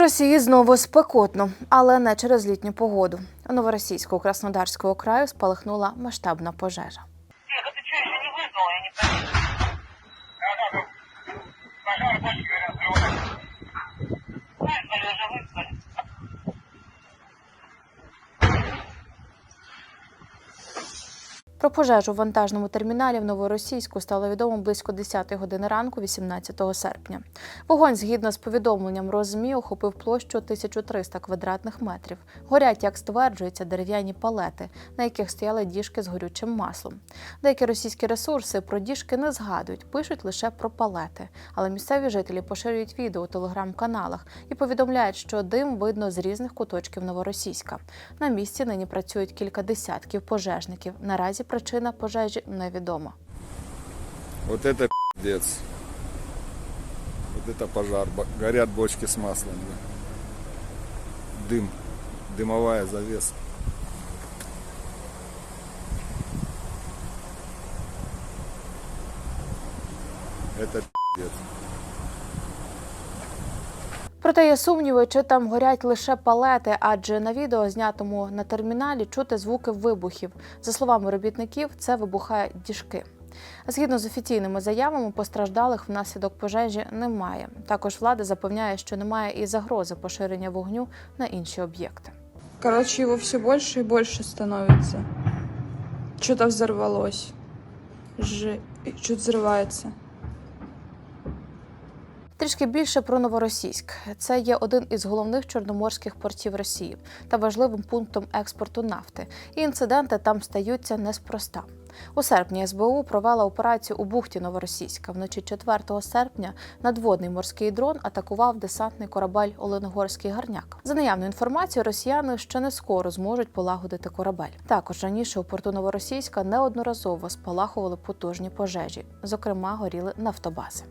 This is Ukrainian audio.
Росії знову спекотно, але не через літню погоду. У новоросійського Краснодарського краю спалахнула масштабна пожежа. Нет, ти чуєш, я не визнала, я не Про пожежу в вантажному терміналі в Новоросійську стало відомо близько 10 години ранку, 18 серпня. Вогонь, згідно з повідомленням РосЗМІ, охопив площу 1300 квадратних метрів. Горять, як стверджується, дерев'яні палети, на яких стояли діжки з горючим маслом. Деякі російські ресурси про діжки не згадують, пишуть лише про палети. Але місцеві жителі поширюють відео у телеграм-каналах і повідомляють, що дим видно з різних куточків Новоросійська. На місці нині працюють кілька десятків пожежників. Наразі причина пожежі невідома. Вот это пиздец. Вот это пожар. Бо- Горят бочки с маслом. да. Дым. Дымовая завеса. Это пиздец. Проте є сумніви, чи там горять лише палети, адже на відео, знятому на терміналі, чути звуки вибухів. За словами робітників, це вибухають діжки. Згідно з офіційними заявами, постраждалих внаслідок пожежі немає. Також влада запевняє, що немає і загрози поширення вогню на інші об'єкти. Короче, его все больше и больше становится. Что-то взорвалось. Ж... Что-то взрывается. Трішки більше про новоросійськ. Це є один із головних чорноморських портів Росії та важливим пунктом експорту нафти. І інциденти там стаються неспроста. У серпні СБУ провела операцію у бухті Новоросійська. Вночі 4 серпня надводний морський дрон атакував десантний корабель Оленогорський гарняк. За наявною інформацією, росіяни ще не скоро зможуть полагодити корабель. Також раніше у порту Новоросійська неодноразово спалахували потужні пожежі, зокрема горіли нафтобази.